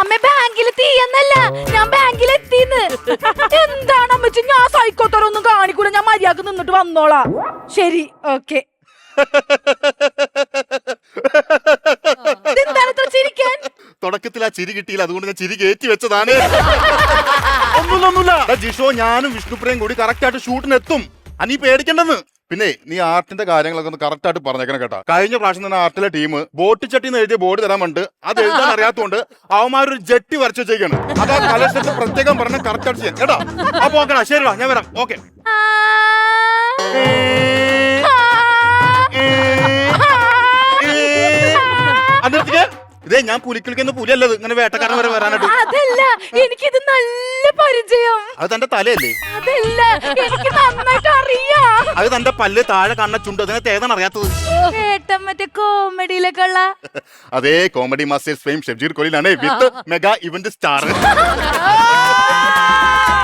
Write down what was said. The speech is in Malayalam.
അമ്മ ബാങ്കിൽ തീയെന്നല്ല ഞാൻ ബാങ്കിൽ എത്തിന്ന് എന്താണ് അമ്മച്ചി? ഞാൻ സൈക്കോത്തരൊന്നും കാണിക്കൂല. ഞാൻ മര്യാദയ്ക്ക് നിന്നിട്ട് വന്നോളാം. ശരി ഓക്കെ. തുടക്കത്തിൽ ആ ചിരി കിട്ടിയില്ല. അതുകൊണ്ട് ഞാൻ ചിരി കയറ്റി വെച്ചതാണ്. ഒന്നുമില്ല ഒന്നുമില്ല. ജിഷോ ഞാനും വിഷ്ണുപ്രിയും കൂടി കറക്റ്റ് ആയിട്ട് ഷൂട്ടിന് എത്തും. ആ, നീ പേടിക്കണ്ടെന്ന്. പിന്നെ നീ ആർട്ടിന്റെ കാര്യങ്ങളൊക്കെ ഒന്ന് കറക്റ്റ് ആയിട്ട് പറഞ്ഞേക്കണം കേട്ടോ. കഴിഞ്ഞ പ്രാവശ്യം തന്നെ ആർട്ടിലെ ടീം ബോട്ട് ചട്ടി എന്ന് എഴുതിയ ബോർഡ് തരാൻ വേണ്ടി അത് എഴുതാൻ അറിയാത്തതുകൊണ്ട് അവന്മാരൊരു ജെട്ടി വരച്ചു വെച്ചേക്കാണ്. അത് ആ പ്രത്യേകം പറഞ്ഞ കറക്റ്റ് ആയിട്ട് ചെയ്യാം. കേട്ടോ? അപ്പൊ ഓക്കെടാ ശരിവാ ഞാൻ വരാം. ഓക്കെ. അന്നിടത്തേക്ക് ഇതേ ഞാൻ പുലിക്കിളിക്കുന്ന പുലിയല്ലത്. ഇങ്ങനെ വേട്ടക്കാരൻ വരെ വരാനായിട്ട്. അതല്ല. എനിക്കിത് നല്ല പരിചയം. അത് തന്റെ തലയല്ലേ? അതല്ല. എനിക്ക് നന്നായിട്ട് അറിയാം. അത് തന്റെ പല്ല് താഴെ കാണുന്ന ചുണ്ട്. അതിനെ തേതാണ് അറിയാത്തത്. ഏട്ടൻ മറ്റേ കോമഡിയിലൊക്കെ ഉള്ള. അതേ കോമഡി മാസ്റ്റേഴ്സ് ഫെയിം ഷെഫ്ജീർ കൊലിയിലാണ് വിത്ത് മെഗാ ഇവന്റ് സ്റ്റാർ